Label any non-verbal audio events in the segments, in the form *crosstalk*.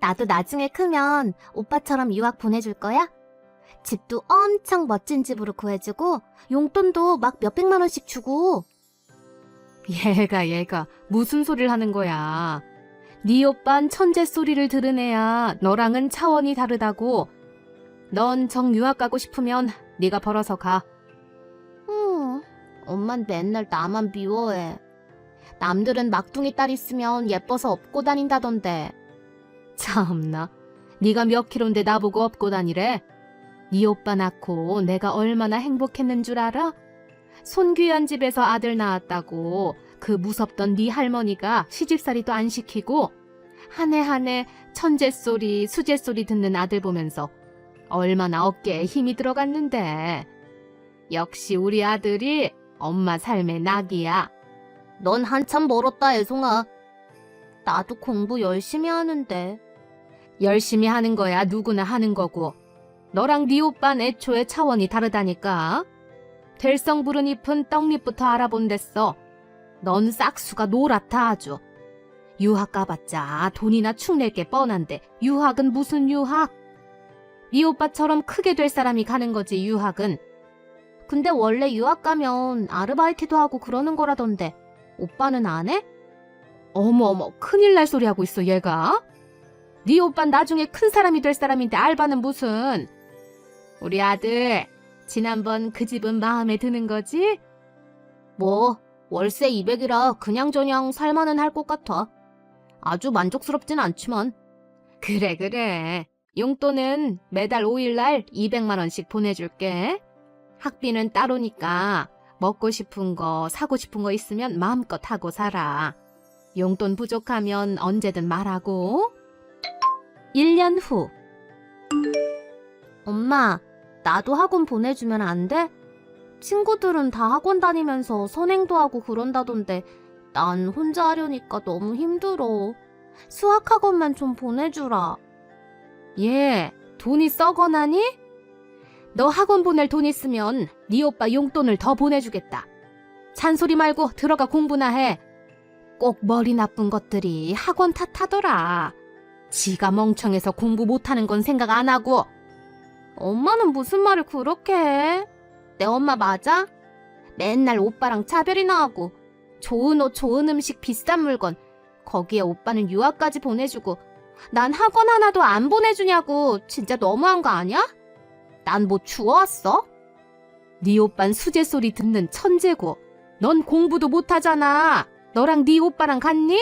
나도 나중에 크면 오빠처럼 유학 보내줄 거야? 집도 엄청 멋진 집으로 구해주고 용돈도 막 몇백만 원씩 주고 얘가 얘가 무슨 소리를 하는 거야. 네 오빤 천재 소리를 들은 애야. 너랑은 차원이 다르다고. 넌 정 유학 가고 싶으면 네가 벌어서 가. 음, 엄만 맨날 나만 미워해. 남들은 막둥이 딸 있으면 예뻐서 업고 다닌다던데. 참나. 네가 몇 킬로인데 나보고 업고 다니래? 네 오빠 낳고 내가 얼마나 행복했는 줄 알아? 손귀한 집에서 아들 낳았다고 그 무섭던 네 할머니가 시집살이도 안 시키고 한 해 한 해 천재 소리, 수재 소리 듣는 아들 보면서 얼마나 어깨에 힘이 들어갔는데. 역시 우리 아들이 엄마 삶의 낙이야. 넌 한참 멀었다, 애송아. 나도 공부 열심히 하는데. 열심히 하는 거야 누구나 하는 거고 너랑 네 오빠는 애초에 차원이 다르다니까 될성 부른 잎은 떡잎부터 알아본댔어 넌 싹수가 노랗다 아주 유학 가봤자 돈이나 축낼 게 뻔한데 유학은 무슨 유학? 네 오빠처럼 크게 될 사람이 가는 거지 유학은 근데 원래 유학 가면 아르바이트도 하고 그러는 거라던데. 오빠는 안 해? 어머어머 큰일 날 소리 하고 있어 얘가 네 오빤 나중에 큰 사람이 될 사람인데 알바는 무슨 우리 아들 지난번 그 집은 마음에 드는 거지? 뭐, 월세 200이라 그냥저냥 살만은 할 것 같아. 아주 만족스럽진 않지만. 그래 그래 용돈은 매달 5일날 200만 원씩 보내줄게 학비는 따로니까 먹고 싶은 거 사고 싶은 거 있으면 마음껏 하고 살아 용돈 부족하면 언제든 말하고 1년 후 엄마, 나도 학원 보내주면 안 돼? 친구들은 다 학원 다니면서 선행도 하고 그런다던데 난 혼자 하려니까 너무 힘들어. 수학학원만 좀 보내주라. 얘 돈이 썩어나니? 너 학원 보낼 돈 있으면 네 오빠 용돈을 더 보내주겠다. 잔소리 말고 들어가 공부나 해. 꼭 머리 나쁜 것들이 학원 탓하더라. 지가 멍청해서 공부 못하는 건 생각 안 하고 엄마는 무슨 말을 그렇게 해? 내 엄마 맞아? 맨날 오빠랑 차별이나 하고 좋은 옷, 좋은 음식, 비싼 물건 거기에 오빠는 유학까지 보내주고 난 학원 하나도 안 보내주냐고 진짜 너무한 거 아니야? 난 뭐 주워왔어? 네 오빤 수제 소리 듣는 천재고 넌 공부도 못하잖아. 너랑 네 오빠랑 같니?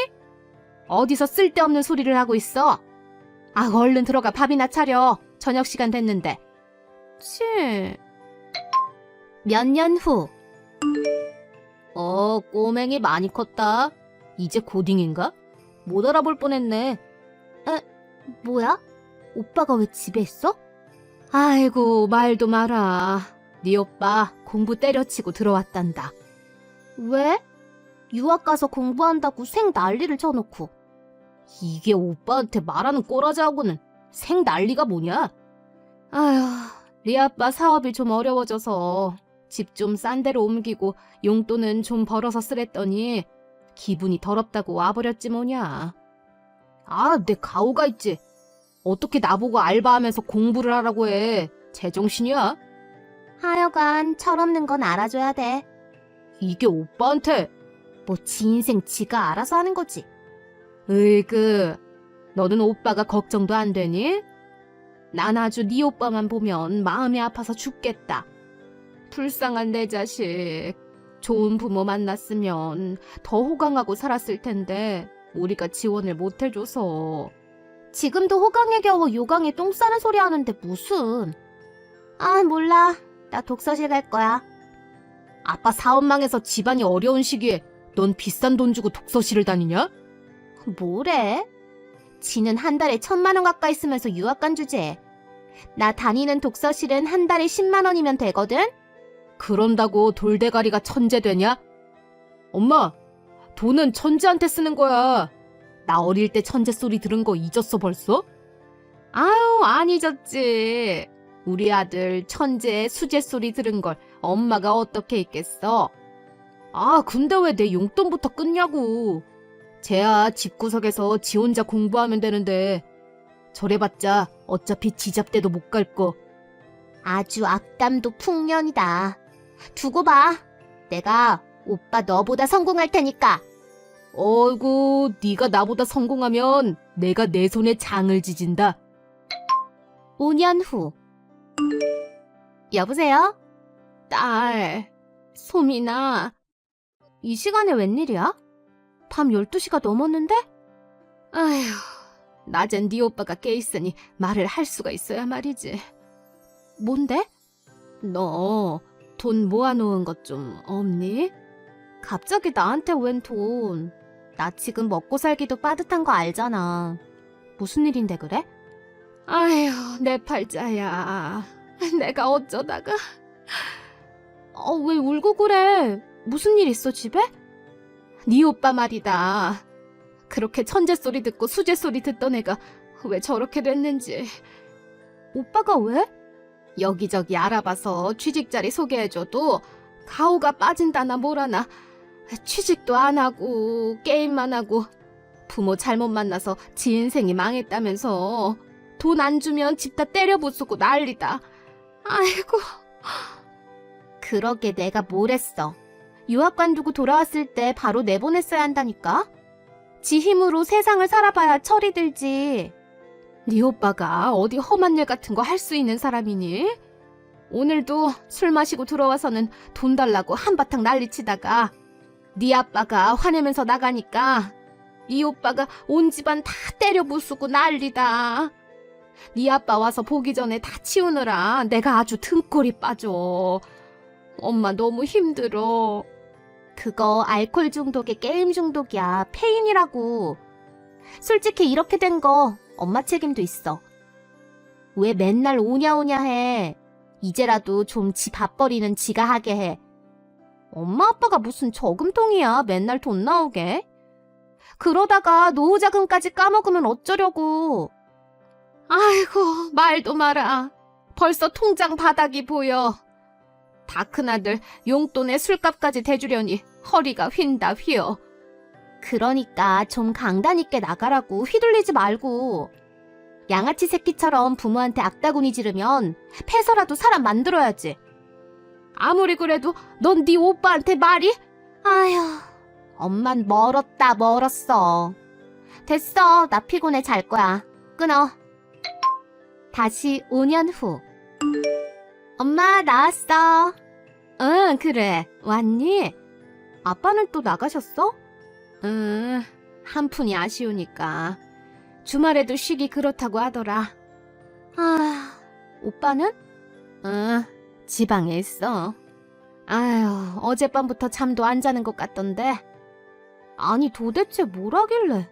어디서 쓸데없는 소리를 하고 있어? 아 얼른 들어가 밥이나 차려. 저녁 시간 됐는데. 치. 몇 년 후. 어, 꼬맹이 많이 컸다. 이제 고딩인가? 못 알아볼 뻔했네. 에, 뭐야? 오빠가 왜 집에 있어? 아이고 말도 마라. 네 오빠 공부 때려치고 들어왔단다. 왜? 유학 가서 공부한다고 생 난리를 쳐놓고. 이게 오빠한테 말하는 꼬라지하고는 생 난리가 뭐냐? 아휴, 네 아빠 사업이 좀 어려워져서 집 좀 싼 데로 옮기고 용돈은 좀 벌어서 쓰랬더니 기분이 더럽다고 와버렸지 뭐냐. 아, 내 가오가 있지. 어떻게 나보고 알바하면서 공부를 하라고 해. 제정신이야? 하여간 철없는 건 알아줘야 돼. 이게 오빠한테. 뭐 지 인생 지가 알아서 하는 거지. 으이그, 너는 오빠가 걱정도 안 되니? 난 아주 네 오빠만 보면 마음이 아파서 죽겠다. 불쌍한 내 자식. 좋은 부모 만났으면 더 호강하고 살았을 텐데 우리가 지원을 못 해줘서. 지금도 호강에 겨워 요강에 똥 싸는 소리 하는데 무슨. 아, 몰라. 나 독서실 갈 거야. 아빠 사업 망해서 집안이 어려운 시기에 넌 비싼 돈 주고 독서실을 다니냐? 뭐래? 지는 한 달에 천만 원 가까이 쓰면서 유학 간 주제. 나 다니는 독서실은 한 달에 10만 원이면 되거든? 그런다고 돌대가리가 천재 되냐? 엄마, 돈은 천재한테 쓰는 거야. 나 어릴 때 천재 소리 들은 거 잊었어 벌써? 아유, 안 잊었지. 우리 아들 천재 수재 소리 들은 걸 엄마가 어떻게 잊겠어? 아, 근데 왜 내 용돈부터 끊냐고. 쟤야 집구석에서 지 혼자 공부하면 되는데 저래봤자 어차피 지잡대도 못 갈 거. 아주 악담도 풍년이다. 두고 봐. 내가 오빠 너보다 성공할 테니까. 어이구, 네가 나보다 성공하면 내가 내 손에 장을 지진다. 5년 후. 여보세요? 딸, 소민아. 이 시간에 웬일이야? 밤 12시가 넘었는데? 아휴, 낮엔 네 오빠가 깨 있으니 말을 할 수가 있어야 말이지. 뭔데? 너 돈 모아놓은 것 좀 없니? 갑자기 나한테 웬 돈? 나 지금 먹고 살기도 빠듯한 거 알잖아. 무슨 일인데 그래? 아휴, 내 팔자야. 내가 어쩌다가. 어, 왜 울고 그래? 무슨 일 있어, 집에? 네 오빠 말이다. 그렇게 천재 소리 듣고 수재 소리 듣던 애가 왜 저렇게 됐는지 오빠가 왜? 여기저기 알아봐서 취직 자리 소개해줘도 가오가 빠진다나 뭐라나 취직도 안 하고 게임만 하고 부모 잘못 만나서 지 인생이 망했다면서 돈 안 주면 집 다 때려 부수고 난리다. 아이고 그러게 내가 뭘 했어. 유학 관두고 돌아왔을 때 바로 내보냈어야 한다니까? 지 힘으로 세상을 살아봐야 철이 들지. 네 오빠가 어디 험한 일 같은 거 할 수 있는 사람이니? 오늘도 술 마시고 들어와서는 돈 달라고 한바탕 난리치다가 네 아빠가 화내면서 나가니까 네 오빠가 온 집안 다 때려 부수고 난리다. 네 아빠 와서 보기 전에 다 치우느라 내가 아주 등골이 빠져. 엄마 너무 힘들어. 그거 알코올 중독에 게임 중독이야. 페인이라고. 솔직히 이렇게 된 거 엄마 책임도 있어. 왜 맨날 오냐오냐 해. 이제라도 좀 지 밥벌이는 지가 하게 해. 엄마 아빠가 무슨 저금통이야. 맨날 돈 나오게. 그러다가 노후 자금까지 까먹으면 어쩌려고. 아이고, 말도 마라. 벌써 통장 바닥이 보여. 다 큰아들 용돈에 술값까지 대주려니 허리가 휜다 휘어. 그러니까 좀 강단 있게 나가라고 휘둘리지 말고. 양아치 새끼처럼 부모한테 악다구니 지르면 패서라도 사람 만들어야지. 아무리 그래도 넌 네 오빠한테 말이? 아휴, 엄만 멀었다 멀었어. 됐어, 나 피곤해 잘 거야. 끊어. 다시 5년 후. 엄마 나왔어. 응, 그래. 왔니? 아빠는 또 나가셨어? 응, 한 푼이 아쉬우니까. 주말에도 쉬기 그렇다고 하더라. 아, 오빠는? 응, 지방에 있어. 아휴, 어젯밤부터 잠도 안 자는 것 같던데. 아니 도대체 뭘 하길래?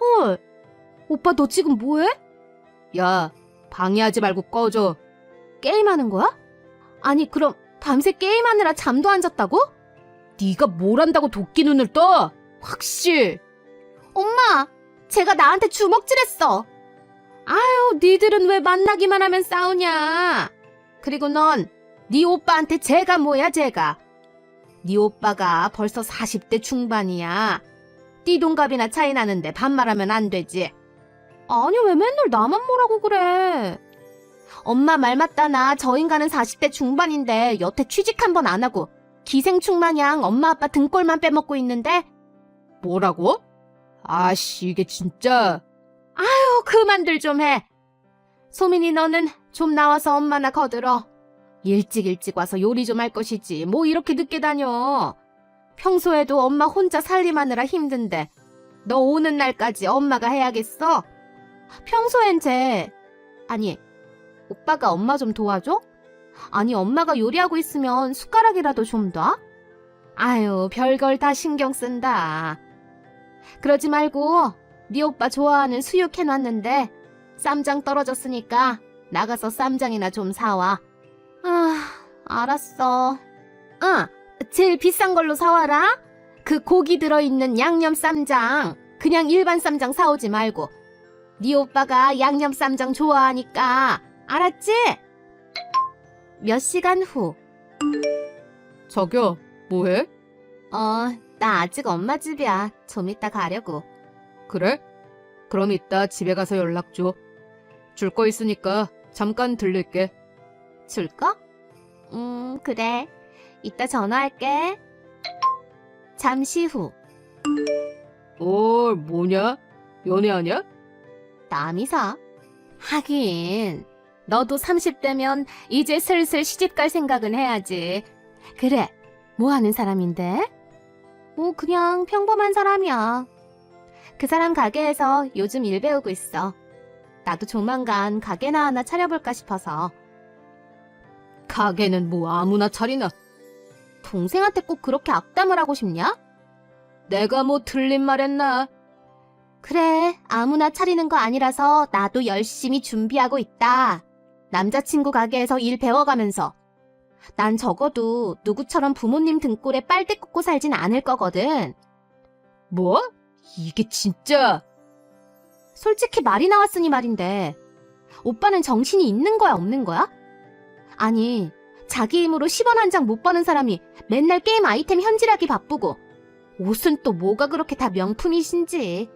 헐, 오빠 너 지금 뭐해? 야, 방해하지 말고 꺼줘. 게임하는 거야? 아니 그럼 밤새 게임하느라 잠도 안 잤다고? 네가 뭘 한다고 도끼 눈을 떠? 확실. 엄마, 제가 나한테 주먹질했어. 아유, 니들은 왜 만나기만 하면 싸우냐? 그리고 넌 네 오빠한테 제가 뭐야, 제가? 네 오빠가 벌써 40대 중반이야. 띠동갑이나 차이 나는데 반말하면 안 되지. 아니 왜 맨날 나만 뭐라고 그래? 엄마 말 맞다 나 저 인간은 40대 중반인데 여태 취직 한 번 안 하고 기생충 마냥 엄마 아빠 등골만 빼먹고 있는데 뭐라고? 아씨, 이게 진짜. 아유, 그만들 좀 해. 소민이 너는 좀 나와서 엄마나 거들어. 일찍 일찍 와서 요리 좀 할 것이지. 뭐 이렇게 늦게 다녀. 평소에도 엄마 혼자 살림하느라 힘든데. 너 오는 날까지 엄마가 해야겠어? 평소엔 쟤 아니 오빠가 엄마 좀 도와줘? 아니 엄마가 요리하고 있으면 숟가락이라도 좀 놔? 아유, 별걸 다 신경 쓴다. 그러지 말고 네 오빠 좋아하는 수육 해놨는데 쌈장 떨어졌으니까 나가서 쌈장이나 좀 사와. 아 알았어 응, 제일 비싼 걸로 사와라. 그 고기 들어있는 양념 쌈장. 그냥 일반 쌈장 사오지 말고. 네 오빠가 양념 쌈장 좋아하니까. 알았지? 몇 시간 후 저기요, 뭐해? 어, 나 아직 엄마 집이야. 좀 이따 가려고. 그래? 그럼 이따 집에 가서 연락 줘. 줄 거 있으니까 잠깐 들릴게. 줄까? 음, 그래. 이따 전화할게. 잠시 후, 어, 뭐냐? 연애하냐? 남이사. 하긴, 너도 30대면 이제 슬슬 시집갈 생각은 해야지. 그래, 뭐 하는 사람인데? 뭐, 그냥 평범한 사람이야. 그 사람 가게에서 요즘 일 배우고 있어. 나도 조만간 가게나 하나 차려볼까 싶어서. 가게는 뭐 아무나 차리나? 동생한테 꼭 그렇게 악담을 하고 싶냐? 내가 뭐 틀린 말 했나? 그래, 아무나 차리는 거 아니라서 나도 열심히 준비하고 있다. 남자친구 가게에서 일 배워가면서. 난 적어도 누구처럼 부모님 등골에 빨대 꽂고 살진 않을 거거든. 뭐? 이게 진짜 솔직히 말이 나왔으니 말인데, 오빠는 정신이 있는 거야, 없는 거야? 아니, 자기 힘으로 10원 한 장 못 버는 사람이 맨날 게임 아이템 현질하기 바쁘고, 옷은 또 뭐가 그렇게 다 명품이신지.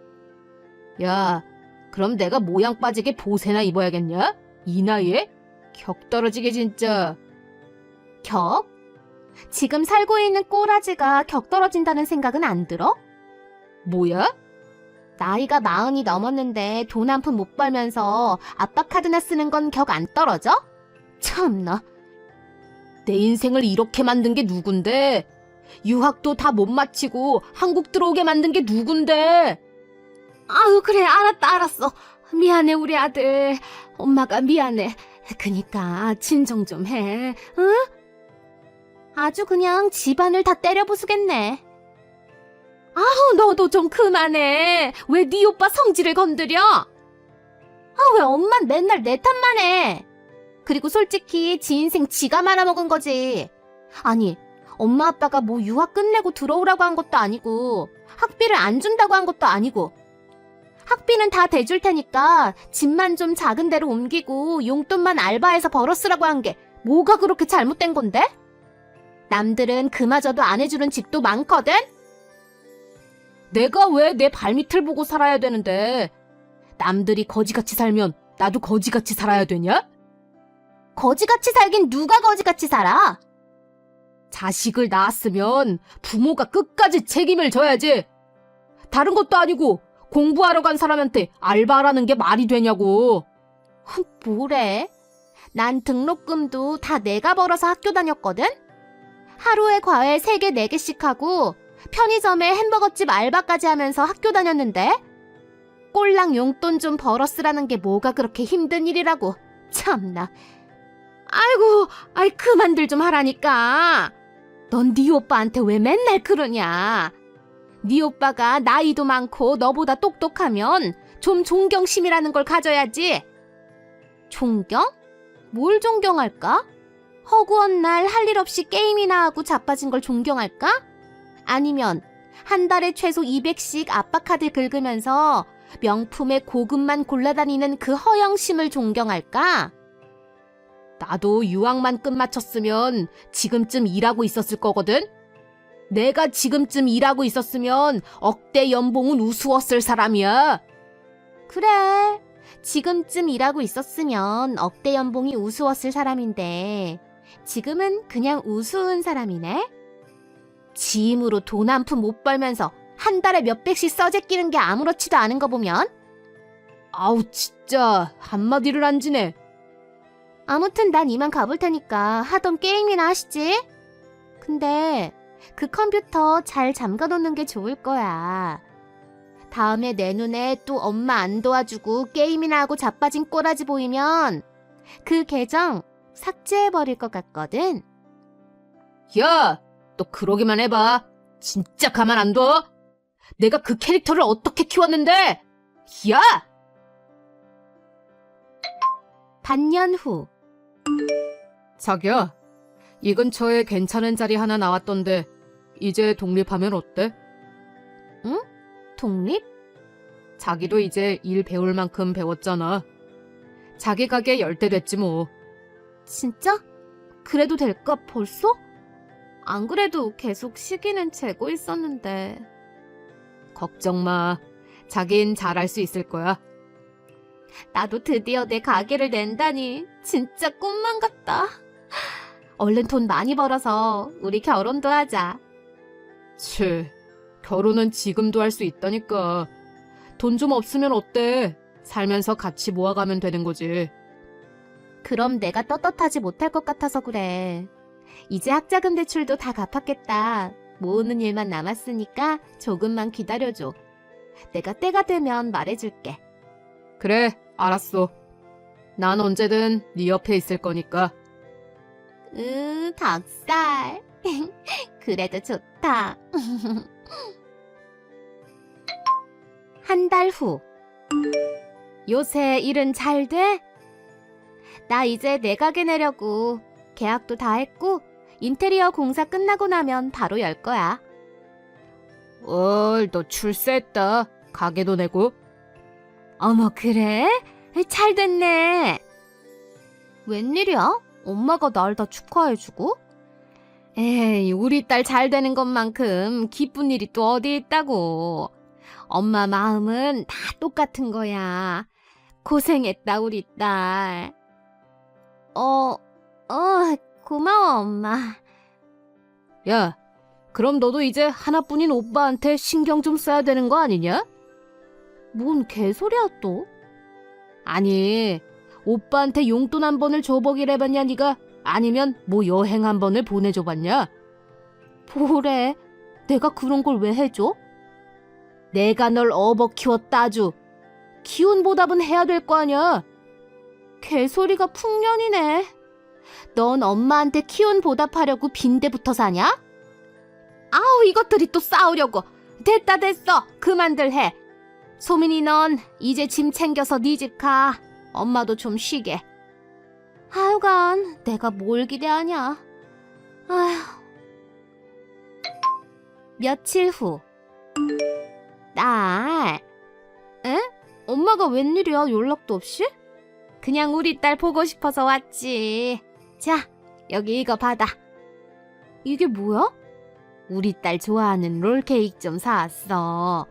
야, 그럼 내가 모양 빠지게 보세나 입어야겠냐? 이 나이에? 격 떨어지게 진짜. 격? 지금 살고 있는 꼬라지가 격 떨어진다는 생각은 안 들어? 뭐야? 나이가 마흔이 넘었는데 돈 한 푼 못 벌면서 아빠 카드나 쓰는 건 격 안 떨어져? 참나. 내 인생을 이렇게 만든 게 누군데? 유학도 다 못 마치고 한국 들어오게 만든 게 누군데? 아유, 그래, 알았다, 알았어. 미안해, 우리 아들. 엄마가 미안해. 그니까, 진정 좀 해, 응? 아주 그냥 집안을 다 때려 부수겠네. 아우, 너도 좀 그만해. 왜 네 오빠 성질을 건드려? 아, 왜 엄만 맨날 내 탓만 해? 그리고 솔직히 지 인생 지가 말아먹은 거지. 아니, 엄마 아빠가 뭐 유학 끝내고 들어오라고 한 것도 아니고, 학비를 안 준다고 한 것도 아니고, 학비는 다 대줄 테니까 집만 좀 작은 데로 옮기고 용돈만 알바해서 벌어 쓰라고 한 게 뭐가 그렇게 잘못된 건데? 남들은 그마저도 안 해주는 집도 많거든? 내가 왜 내 발밑을 보고 살아야 되는데? 남들이 거지같이 살면 나도 거지같이 살아야 되냐? 거지같이 살긴 누가 거지같이 살아? 자식을 낳았으면 부모가 끝까지 책임을 져야지. 다른 것도 아니고 공부하러 간 사람한테 알바라는 게 말이 되냐고. 뭐래? 난 등록금도 다 내가 벌어서 학교 다녔거든? 하루에 과외 3개, 4개씩 하고 편의점에 햄버거집 알바까지 하면서 학교 다녔는데 꼴랑 용돈 좀 벌어 쓰라는 게 뭐가 그렇게 힘든 일이라고 참나 아이고 아이 그만들 좀 하라니까 넌 네 오빠한테 왜 맨날 그러냐 네 오빠가 나이도 많고 너보다 똑똑하면 좀 존경심이라는 걸 가져야지 존경? 뭘 존경할까? 허구한 날 할 일 없이 게임이나 하고 자빠진 걸 존경할까? 아니면 한 달에 최소 200씩 아빠 카드 긁으면서 명품의 고급만 골라다니는 그 허영심을 존경할까? 나도 유학만 끝마쳤으면 지금쯤 일하고 있었을 거거든? 내가 지금쯤 일하고 있었으면 억대 연봉은 우스웠을 사람이야. 그래. 지금쯤 일하고 있었으면 억대 연봉이 우스웠을 사람인데 지금은 그냥 우스운 사람이네. 지 힘으로 돈 한 푼 못 벌면서 한 달에 몇 백씩 써제끼는 게 아무렇지도 않은 거 보면 아우, 진짜, 한마디를 안 지네. 아무튼 난 이만 가볼 테니까 하던 게임이나 하시지. 근데 그 컴퓨터 잘 잠가 놓는 게 좋을 거야. 다음에 내 눈에 또 엄마 안 도와주고 게임이나 하고 자빠진 꼬라지 보이면 그 계정 삭제해버릴 것 같거든. 야, 너 그러기만 해봐. 진짜 가만 안 둬. 내가 그 캐릭터를 어떻게 키웠는데? 야! 반년 후. 자기야, 이 근처에 괜찮은 자리 하나 나왔던데, 이제 독립하면 어때? 독립? 자기도 이제 일 배울 만큼 배웠잖아. 자기 가게 열대 됐지 뭐. 진짜? 그래도 될까 벌써? 안 그래도 계속 시기는 재고 있었는데. 걱정 마. 자긴 잘할 수 있을 거야. 나도 드디어 내 가게를 낸다니 진짜 꿈만 같다. 얼른 돈 많이 벌어서 우리 결혼도 하자. 치, 결혼은 지금도 할 수 있다니까. 돈 좀 없으면 어때? 살면서 같이 모아가면 되는 거지. 그럼 내가 떳떳하지 못할 것 같아서 그래. 이제 학자금 대출도 다 갚았겠다. 모으는 일만 남았으니까 조금만 기다려줘. 내가 때가 되면 말해줄게. 그래, 알았어. 난 언제든 네 옆에 있을 거니까. 으, 닭살. *laughs* 그래도 좋다. *laughs* 한 달 후. 요새 일은 잘 돼? 나 이제 내 가게 내려고 계약도 다 했고 인테리어 공사 끝나고 나면 바로 열 거야. 월, 너 출세했다. 가게도 내고. 어머, 그래? 잘 됐네. 웬일이야? 엄마가 날 다 축하해주고? 에이, 우리 딸 잘 되는 것만큼 기쁜 일이 또 어디 있다고. 엄마 마음은 다 똑같은 거야. 고생했다, 우리 딸. 어, 어, 고마워, 엄마. 야, 그럼 너도 이제 하나뿐인 오빠한테 신경 좀 써야 되는 거 아니냐? 뭔 개소리야, 또? 아니, 오빠한테 용돈 한 번을 줘보기래 봤냐, 네가? 아니면 뭐 여행 한 번을 보내줘 봤냐? 뭐래? 내가 그런 걸 왜 해줘? 내가 널 업어 키웠다 아주. 키운 보답은 해야 될 거 아니야. 개소리가 풍년이네. 넌 엄마한테 키운 보답하려고 빈대부터 사냐? 아우 이것들이 또 싸우려고. 됐다 됐어. 그만들 해. 소민이 넌 이제 짐 챙겨서 네 집 가. 엄마도 좀 쉬게. 하여간 내가 뭘 기대하냐. 아휴. 며칠 후. 딸. 에? 엄마가 웬일이야 연락도 없이? 그냥 우리 딸 보고 싶어서 왔지. 자, 여기 이거 받아. 이게 뭐야? 우리 딸 좋아하는 롤케이크 좀 사왔어.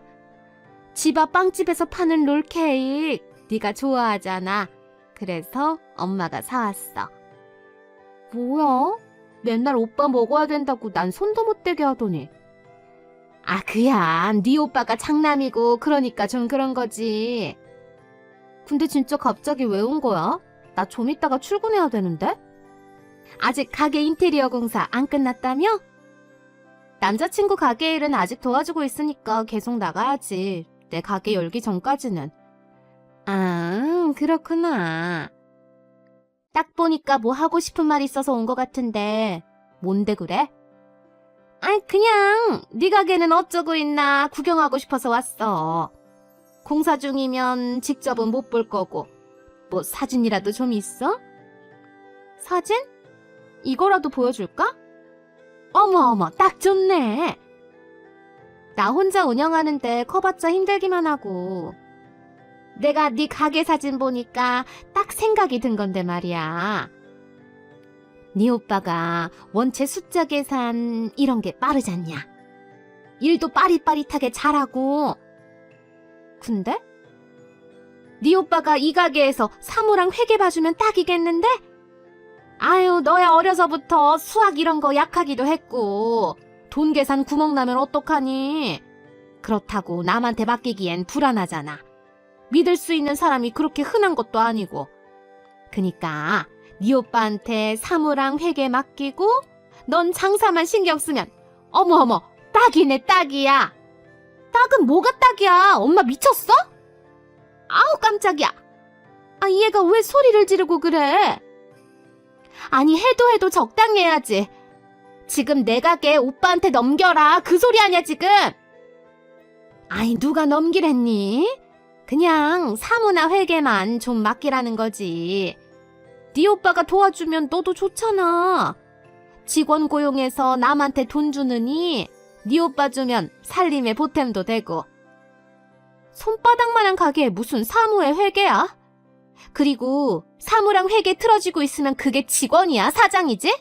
집 앞 빵집에서 파는 롤케이크. 네가 좋아하잖아. 그래서 엄마가 사왔어. 뭐야? 맨날 오빠 먹어야 된다고 난 손도 못 대게 하더니. 아, 그야. 네 오빠가 장남이고 그러니까 좀 그런 거지. 근데 진짜 갑자기 왜 온 거야? 나 좀 이따가 출근해야 되는데? 아직 가게 인테리어 공사 안 끝났다며? 남자친구 가게 일은 아직 도와주고 있으니까 계속 나가야지. 내 가게 열기 전까지는. 아, 그렇구나. 딱 보니까 뭐 하고 싶은 말 있어서 온 것 같은데 뭔데 그래? 아이 그냥 네 가게는 어쩌고 있나 구경하고 싶어서 왔어. 공사 중이면 직접은 못 볼 거고 뭐 사진이라도 좀 있어? 사진? 이거라도 보여줄까? 어머 어머 딱 좋네. 나 혼자 운영하는데 커봤자 힘들기만 하고 내가 네 가게 사진 보니까 딱 생각이 든 건데 말이야. 네 오빠가 원체 숫자 계산 이런 게 빠르잖냐. 일도 빠릿빠릿하게 잘하고. 근데? 네 오빠가 이 가게에서 사무랑 회계 봐주면 딱이겠는데? 아유, 너야 어려서부터 수학 이런 거 약하기도 했고, 돈 계산 구멍 나면 어떡하니? 그렇다고 남한테 맡기기엔 불안하잖아. 믿을 수 있는 사람이 그렇게 흔한 것도 아니고. 그니까, 네 오빠한테 사무랑 회계 맡기고, 넌 장사만 신경 쓰면, 어머어머, 딱이네, 딱이야. 딱은 뭐가 딱이야? 엄마 미쳤어? 아우, 깜짝이야. 아, 얘가 왜 소리를 지르고 그래? 아니, 해도 해도 적당히 해야지. 지금 내 가게 오빠한테 넘겨라. 그 소리 아니야, 지금? 아이, 누가 넘기랬니? 그냥 사무나 회계만 좀 맡기라는 거지. 네 오빠가 도와주면 너도 좋잖아. 직원 고용해서 남한테 돈 주느니 네 오빠 주면 살림에 보탬도 되고. 손바닥만한 가게에 무슨 사무의 회계야? 그리고 사무랑 회계 틀어지고 있으면 그게 직원이야, 사장이지?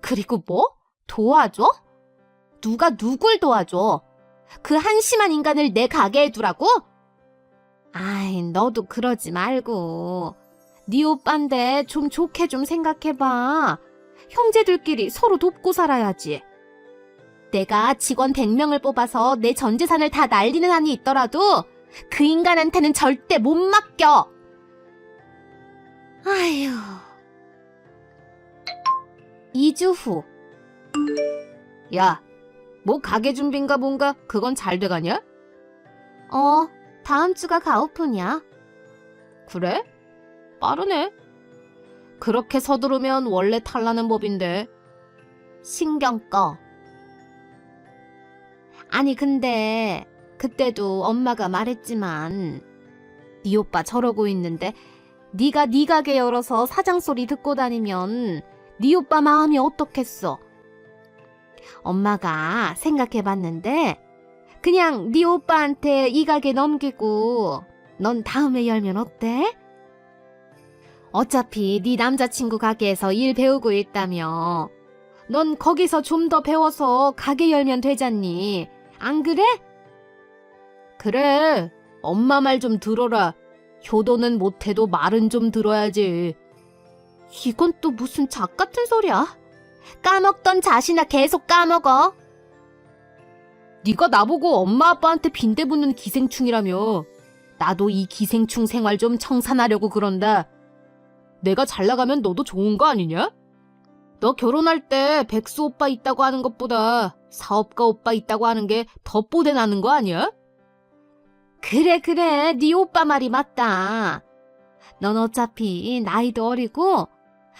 그리고 뭐? 도와줘? 누가 누굴 도와줘? 그 한심한 인간을 내 가게에 두라고? 아이, 너도 그러지 말고. 네 오빠인데 좀 좋게 좀 생각해봐. 형제들끼리 서로 돕고 살아야지. 내가 직원 100명을 뽑아서 내 전 재산을 다 날리는 한이 있더라도 그 인간한테는 절대 못 맡겨. 아휴. 2주 후. 야, 뭐 가게 준비인가 뭔가 그건 잘 돼가냐? 어, 다음 주가 가오픈이야. 그래? 빠르네. 그렇게 서두르면 원래 탈나는 법인데. 신경 꺼. 아니 근데 그때도 엄마가 말했지만 네 오빠 저러고 있는데 네가 네 가게 열어서 사장 소리 듣고 다니면 네 오빠 마음이 어떻겠어? 엄마가 생각해봤는데 그냥 네 오빠한테 이 가게 넘기고 넌 다음에 열면 어때? 어차피 네 남자친구 가게에서 일 배우고 있다며 넌 거기서 좀 더 배워서 가게 열면 되잖니. 안 그래? 그래. 엄마 말 좀 들어라. 효도는 못해도 말은 좀 들어야지. 이건 또 무슨 작 같은 소리야? 까먹던 자신아 계속 까먹어. 네가 나보고 엄마 아빠한테 빈대 붙는 기생충이라며. 나도 이 기생충 생활 좀 청산하려고 그런다. 내가 잘 나가면 너도 좋은 거 아니냐? 너 결혼할 때 백수 오빠 있다고 하는 것보다 사업가 오빠 있다고 하는 게 더 뽀대 나는 거 아니야? 그래 그래 네 오빠 말이 맞다. 넌 어차피 나이도 어리고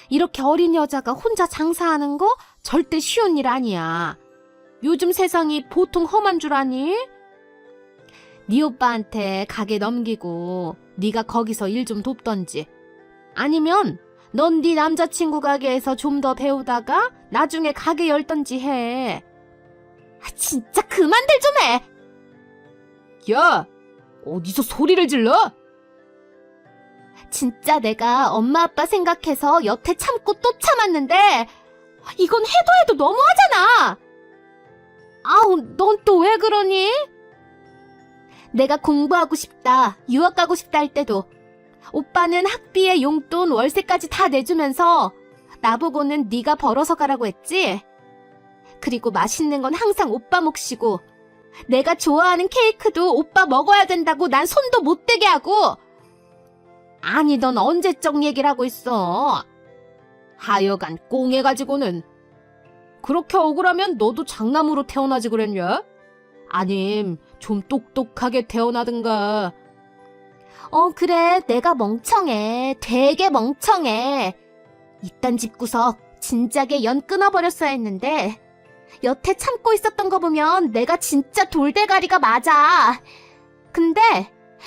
이렇게 어린 여자가 혼자 장사하는 거 절대 쉬운 일 아니야. 요즘 세상이 보통 험한 줄 아니? 네 오빠한테 가게 넘기고 네가 거기서 일 좀 돕던지 아니면 넌 네 남자친구 가게에서 좀 더 배우다가 나중에 가게 열던지 해. 아, 진짜 그만들 좀 해. 야! 어디서 소리를 질러? 진짜 내가 엄마 아빠 생각해서 여태 참고 또 참았는데 이건 해도 해도 너무하잖아. 아우, 넌 또 왜 그러니? 내가 공부하고 싶다, 유학 가고 싶다 할 때도 오빠는 학비에 용돈, 월세까지 다 내주면서 나보고는 네가 벌어서 가라고 했지. 그리고 맛있는 건 항상 오빠 몫이고 내가 좋아하는 케이크도 오빠 먹어야 된다고 난 손도 못 대게 하고 아니, 넌 언제적 얘기를 하고 있어? 하여간 꽁해가지고는 그렇게 억울하면 너도 장남으로 태어나지 그랬냐? 아님 좀 똑똑하게 태어나든가 어, 그래. 내가 멍청해. 되게 멍청해. 이딴 집구석 진작에 연 끊어버렸어야 했는데 여태 참고 있었던 거 보면 내가 진짜 돌대가리가 맞아. 근데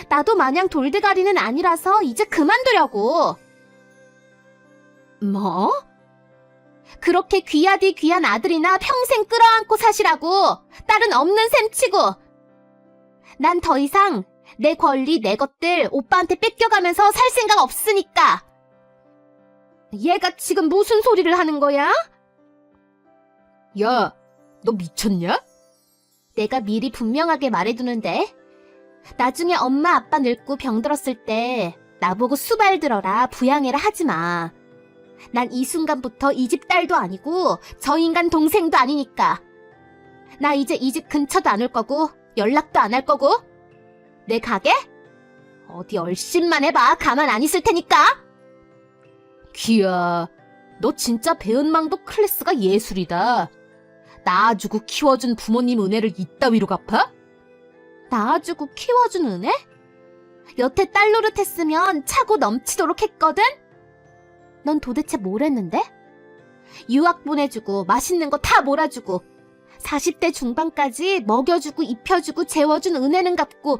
나도 마냥 돌대가리는 아니라서 이제 그만두려고. 뭐? 그렇게 귀하디 귀한 아들이나 평생 끌어안고 사시라고 딸은 없는 셈 치고 난 더 이상 내 권리 내 것들 오빠한테 뺏겨가면서 살 생각 없으니까 얘가 지금 무슨 소리를 하는 거야? 야, 너 미쳤냐? 내가 미리 분명하게 말해두는데 나중에 엄마 아빠 늙고 병들었을 때 나보고 수발 들어라 부양해라 하지 마 난 이 순간부터 이 집 딸도 아니고 저 인간 동생도 아니니까 나 이제 이 집 근처도 안 올 거고 연락도 안 할 거고 내 가게? 어디 얼씬만 해봐 가만 안 있을 테니까 귀야, 너 진짜 배은망도 클래스가 예술이다. 낳아주고 키워준 부모님 은혜를 이따위로 갚아? 낳아주고 키워준 은혜? 여태 딸 노릇했으면 차고 넘치도록 했거든? 넌 도대체 뭘 했는데? 유학 보내주고 맛있는 거 다 몰아주고 40대 중반까지 먹여주고 입혀주고 재워준 은혜는 갚고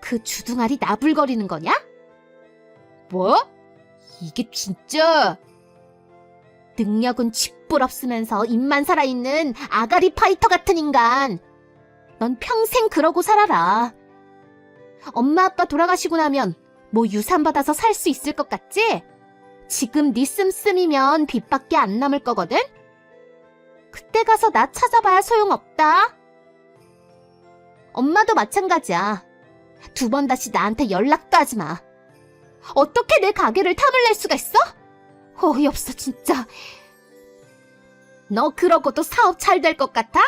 그 주둥아리 나불거리는 거냐? 뭐? 이게 진짜 능력은 쥐뿔 없으면서 입만 살아있는 아가리 파이터 같은 인간. 넌 평생 그러고 살아라. 엄마 아빠 돌아가시고 나면 뭐 유산 받아서 살 수 있을 것 같지? 지금 네 씀씀이면 빚밖에 안 남을 거거든? 그때 가서 나 찾아봐야 소용없다. 엄마도 마찬가지야. 두 번 다시 나한테 연락도 하지 마. 어떻게 내 가게를 탐을 낼 수가 있어? 어이없어, 진짜. 너 그러고도 사업 잘 될 것 같아?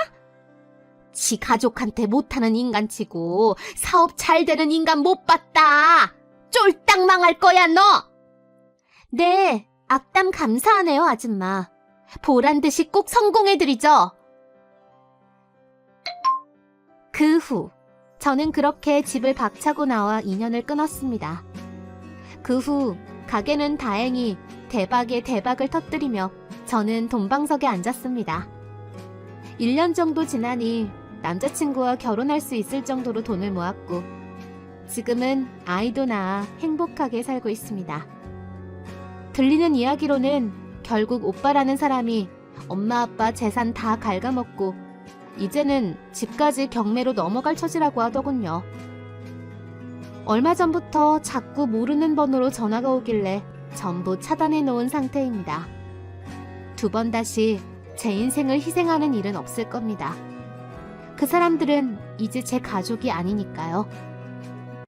지 가족한테 못하는 인간치고 사업 잘 되는 인간 못 봤다. 쫄딱 망할 거야, 너! 네, 악담 감사하네요, 아줌마. 보란 듯이 꼭 성공해드리죠. 그 후, 저는 그렇게 집을 박차고 나와 인연을 끊었습니다. 그 후, 가게는 다행히 대박에 대박을 터뜨리며 저는 돈방석에 앉았습니다. 1년 정도 지나니 남자친구와 결혼할 수 있을 정도로 돈을 모았고, 지금은 아이도 낳아 행복하게 살고 있습니다. 들리는 이야기로는 결국 오빠라는 사람이 엄마 아빠 재산 다 갉아먹고 이제는 집까지 경매로 넘어갈 처지라고 하더군요. 얼마 전부터 자꾸 모르는 번호로 전화가 오길래 전부 차단해 놓은 상태입니다. 두 번 다시 제 인생을 희생하는 일은 없을 겁니다. 그 사람들은 이제 제 가족이 아니니까요.